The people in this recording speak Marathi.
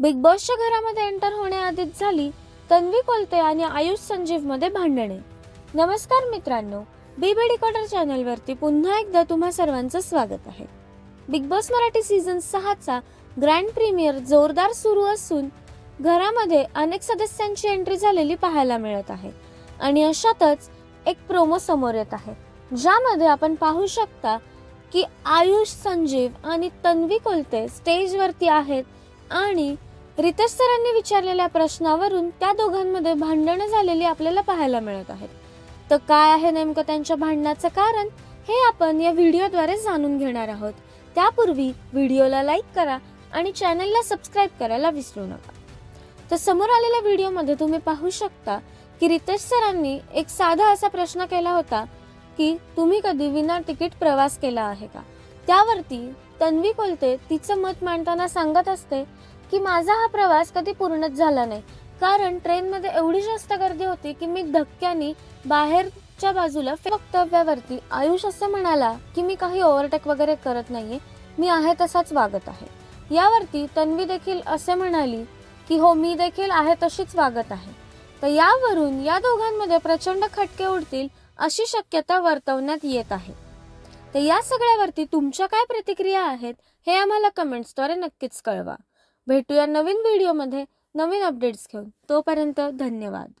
बिग बॉसच्या घरामध्ये एंटर होण्याआधीच झाली तन्वी कोलते आणि आयुष संजीवमध्ये भांडणे. नमस्कार मित्रांनो बीबी डिकॉडर चॅनलवरती पुन्हा एकदा तुम्हा सर्वांचं स्वागत आहे. बिग बॉस मराठी सीझन सहाचा ग्रँड प्रीमियर जोरदार सुरू असून घरामध्ये अनेक सदस्यांची एंट्री झालेली पाहायला मिळत आहे आणि अशातच एक प्रोमो समोर येत आहे ज्यामध्ये आपण पाहू शकता की आयुष संजीव आणि तन्वी कोलते स्टेजवरती आहेत आणि रितेश सरांनी विचारलेल्या प्रश्नावरून त्या दोघांमध्ये भांडणं झालेली आपल्याला पाहायला मिळत आहेत. तर काय आहे नेमकं त्यांच्या भांडणाचं कारण हे आपण या व्हिडिओद्वारे जाणून घेणार आहोत. त्यापूर्वी व्हिडिओला लाईक करा आणि चॅनलला सबस्क्राईब करायला विसरू नका. तर समोर आलेल्या व्हिडिओमध्ये तुम्ही पाहू शकता की रितेश सरांनी एक साधा असा प्रश्न केला होता की तुम्ही कधी विना तिकीट प्रवास केला आहे का? त्यावरती तन्वी कोलते तिचं मत मांडताना सांगत असते की माझा हा प्रवास कधी पूर्णच झाला नाही. कारण ट्रेनमध्ये एवढी जास्त गर्दी होती की मी धक्क्याने बाहेरच्या बाजूला वक्तव्यावरती आयुष असं म्हणाला की मी काही ओव्हरटेक वगैरे करत नाहीये मी आहे तसाच वागत आहे. यावरती तन्वी देखील असे म्हणाली की हो मी देखील आहे तशीच वागत आहे. तर यावरून या दोघांमध्ये प्रचंड खटके उडतील अशी शक्यता वर्तवण्यात येत आहे. तर या सगळ्यावरती तुमच्या काय प्रतिक्रिया आहेत हे आम्हाला कमेंट्सद्वारे नक्कीच कळवा. भेटूया नवीन व्हिडिओमध्ये नवीन अपडेट्स घेऊन. तोपर्यंत धन्यवाद.